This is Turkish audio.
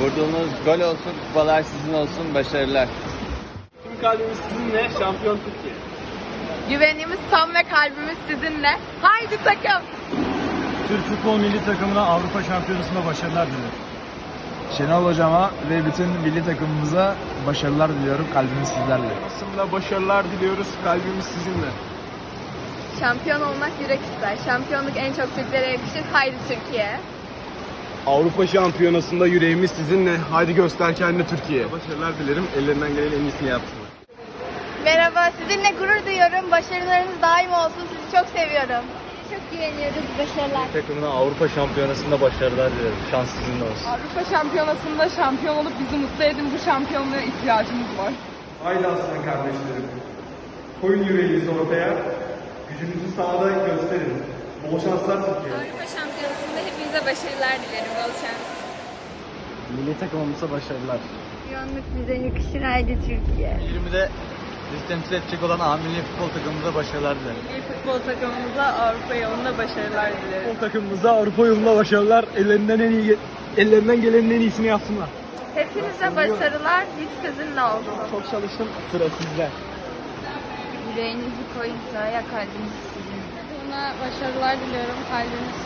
Vurduğunuz gol olsun, kupalar sizin olsun, başarılar. Tüm kalbimiz sizinle şampiyon Türkiye. Güvenimiz tam ve kalbimiz sizinle. Haydi takım! Türk futbol milli takımına Avrupa Şampiyonası'nda başarılar dilerim. Şenol hocama ve bütün milli takımımıza başarılar diliyorum. Kalbimiz sizlerle. Aslında başarılar diliyoruz. Kalbimiz sizinle. Şampiyon olmak yürek ister. Şampiyonluk en çok Türklere yakışır. Haydi Türkiye! Avrupa Şampiyonası'nda yüreğimiz sizinle. Haydi göster kendini Türkiye. Başarılar dilerim. Ellerinden gelen en iyisini yapsınlar. Merhaba, sizinle gurur duyuyorum. Başarılarınız daim olsun. Sizi çok seviyorum. Çok güveniyoruz. Başarılar. Takımına Avrupa Şampiyonası'nda başarılar dilerim. Şans sizinle olsun. Avrupa Şampiyonası'nda şampiyon olup bizi mutlu edin. Bu şampiyonluğa ihtiyacımız var. Haydi aslan kardeşlerim. Koyun yüreğinizi ortaya. Gücünüzü sahada gösterin. Bol şanslar Türkiye. Avrupa Şampiyonası'nda hepinize başarılar dilerim. Bol şans. Milli takımımıza başarılar. Şampiyonluk bize yakışır. Haydi Türkiye. 20'de bizi temsil edecek olan A milli futbol takımımıza başarılar dilerim. Futbol takımımıza Avrupa yolunda başarılar dilerim. Futbol takımımıza Avrupa yolunda başarılar. Ellerinden en iyi ellerinden gelenin en iyisini yapsınlar. Hepinize başarılar. Hiç sizinle olsun. Çok çalıştım. Sıra sizde. Yüreğinizi koyun sıraya kalbiniz sizinle. Buna başarılar diliyorum. Kalbimiz